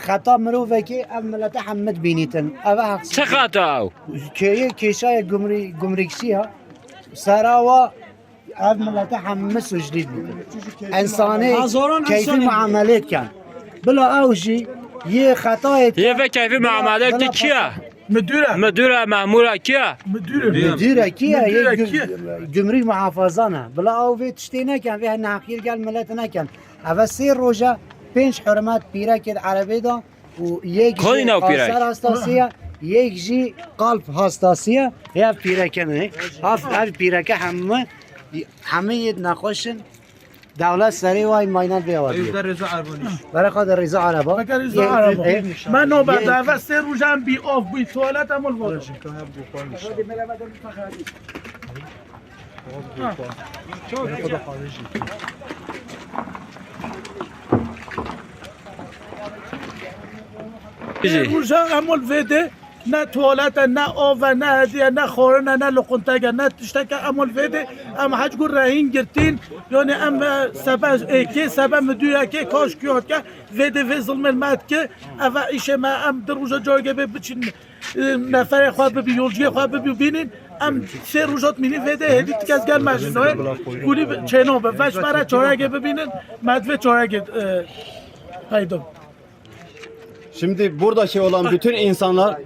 خطا مروفه ev millete hammed binitin. Ev haksız. چه خطا Köye keşaya gümri gümrüksiya. Sarava ev millete hamme suçlu binitin. İnsanı Hazoran keyfi insani. muamele etken. Bila avji ye hata et. یه و کیفی معامله که کیه Müdüre. مدیر مامورا کیه Müdüre. Müdüre kiye ye Müdüre gü- kiye? gümrük muhafazana. Bila av ve tiştê neken ve nakir gel millet پنج حرمت پیره که عربی دا و یک جی آسر هستاسیه یک جی قلب هستاسیه یا پیره کنه هف هف پیره که همه. همه یه نخوشن دولت سری وای ماینت بیاورد در رضا عربانی. برای خود رضا عربا. رضا عربا من نو بعد اول سه روزم بی آف بی توالت هم الوارش خدا اونجا امول ویده نه توالت نه آب نه هدیه نه خورن نه لقنتگ نه تشتک امول ویده ام حج گور رهین گرتین یعنی ام سبب ایکی سبب مدوی که کاش کیاد که ویده وی ظلم المد که او ایشه ما ام در روزا جایگه بچین نفر خواب ببین یولجی خواب ببینین ام سه روزات مینی ویده هدی از گل مجلسای گولی چنو به وش برا چارگه ببینین مدوی چارگه پیدا. Şimdi buradaki olan bütün insanlar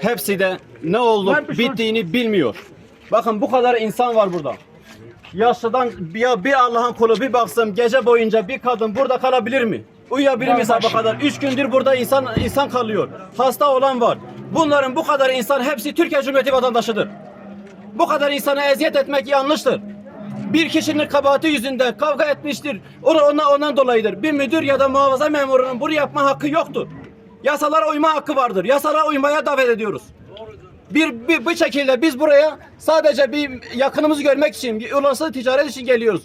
hepsi de ne olup bittiğini bilmiyor. Bakın bu kadar insan var burada. Yaşlıdan ya bir Allah'ın kulu bir baksın gece boyunca bir kadın burada kalabilir mi? Uyuyabilir mi sabah kadar? Üç gündür burada insan insan kalıyor. Hasta olan var. Bunların bu kadar insan hepsi Türkiye Cumhuriyeti vatandaşıdır. Bu kadar insana eziyet etmek yanlıştır. Bir kişinin kabahati yüzünden kavga etmiştir. O ondan, ondan dolayıdır. Bir müdür ya da muhafaza memurunun bunu yapma hakkı yoktur. Yasalara uyma hakkı vardır. Yasalara uymaya davet ediyoruz. Bir, bir bu şekilde biz buraya sadece bir yakınımızı görmek için, uluslararası ticaret için geliyoruz.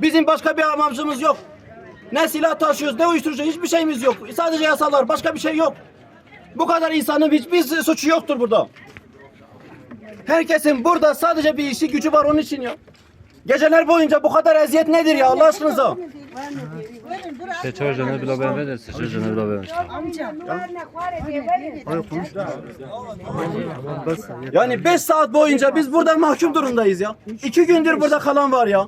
Bizim başka bir amacımız yok. Ne silah taşıyoruz, ne uyuşturucu hiçbir şeyimiz yok. Sadece yasalar, başka bir şey yok. Bu kadar insanın hiçbir suçu yoktur burada. Herkesin burada sadece bir işi gücü var onun için ya. Geceler boyunca bu kadar eziyet nedir ya Allah aşkınıza? benim. Bura Seçercene bile ben de seçercene bile ben. amcam. Yani 5 saat boyunca biz burada mahkum durumdayız ya. 2 gündür burada kalan var ya.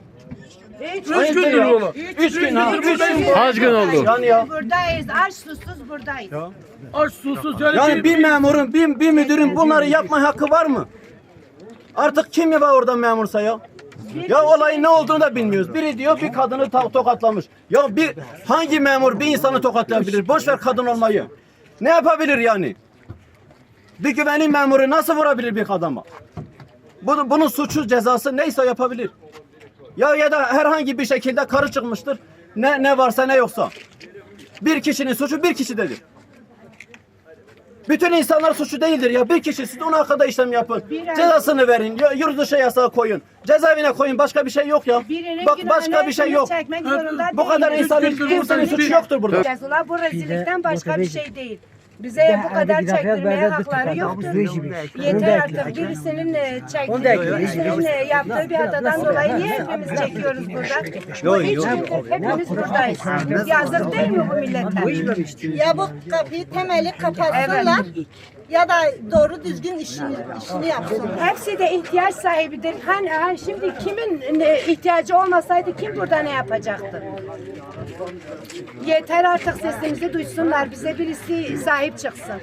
Üç gündür yolu. Üç gün ha. Üç gün. Kaç gün oldu? Yani ya. Buradayız. Aç susuz buradayız. Aç susuz. Yani, Yani bir memurun, bir, bir müdürün bunları yapma hakkı var mı? Artık kim ya var orada memursa ya? Ya olayın ne olduğunu da bilmiyoruz. Biri diyor bir kadını tokatlamış. Ya bir hangi memur bir insanı tokatlayabilir? Boş ver kadın olmayı. Ne yapabilir yani? Bir güvenlik memuru nasıl vurabilir bir adama? Bunun, bunun suçu cezası neyse yapabilir. Ya ya da herhangi bir şekilde karı çıkmıştır. Ne ne varsa ne yoksa. Bir kişinin suçu bir kişidedir. Bütün insanlar suçu değildir ya. Bir kişi siz onun hakkında işlem yapın. Cezasını verin. Ya, yurt dışı yasağı koyun. Cezaevine koyun. Başka bir şey yok ya. Birinin Bak başka bir şey yok. Bu kadar insanın kimsenin suçu yoktur burada. Bu rezillikten başka bir şey değil. Bize bu kadar çektirmeye hakları yoktur. Yeter artık birisinin e, çektiği, birisinin e, yaptığı bir hatadan dolayı niye hepimiz çekiyoruz burada? Bu hiç hepimiz buradayız. Yazık değil mi bu millete? Ya bu kapıyı temeli kapatsınlar ya da doğru düzgün işini, işini yapsınlar. Hepsi de ihtiyaç sahibidir. Hani, hani şimdi kimin e, ihtiyacı olmasaydı kim burada ne yapacaktı? Yeter artık sesimizi duysunlar. Bize birisi sahip hepsi çıksın.